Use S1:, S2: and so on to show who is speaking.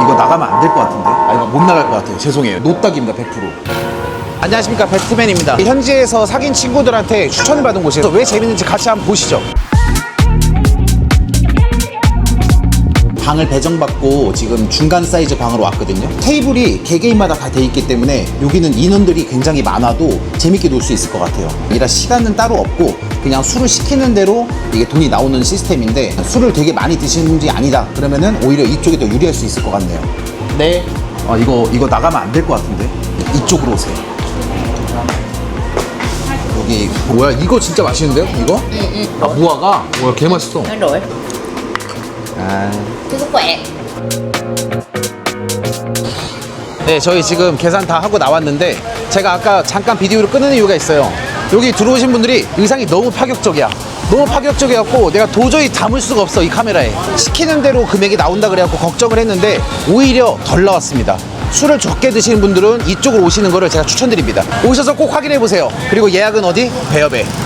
S1: 이거 나가면 안 될 것 같은데? 아 이거 못 나갈 것 같아요. 죄송해요. 노딱입니다 100% 안녕하십니까 배트맨입니다. 현지에서 사귄 친구들한테 추천받은 곳에서 왜 재밌는지 같이 한번 보시죠. 방을 배정받고 지금 중간 사이즈 방으로 왔거든요. 테이블이 개개인마다 다 돼 있기 때문에 여기는 인원들이 굉장히 많아도 재밌게 놀 수 있을 것 같아요. 이라 시간은 따로 없고 그냥 술을 시키는 대로 이게 돈이 나오는 시스템인데 술을 되게 많이 드시는 분이 아니다. 그러면은 오히려 이쪽이 더 유리할 수 있을 것 같네요. 네. 아, 이거 이거 나가면 안 될 것 같은데? 이쪽으로 오세요. 여기 뭐야? 이거 진짜 맛있는데요? 이거? 아 무화가 뭐야 개 맛있어. 아.
S2: Chúc sức khỏe
S1: 네, 저희 지금 계산 다 하고 나왔는데 제가 아까 잠깐 비디오를 끊는 이유가 있어요. 여기 들어오신 분들이 의상이 너무 파격적이야. 너무 파격적이었고 내가 도저히 담을 수가 없어 이 카메라에. 시키는 대로 금액이 나온다 그래갖고 걱정을 했는데 오히려 덜 나왔습니다. 술을 적게 드시는 분들은 이쪽으로 오시는 거를 제가 추천드립니다. 오셔서 꼭 확인해 보세요. 그리고 예약은 어디? 배협에.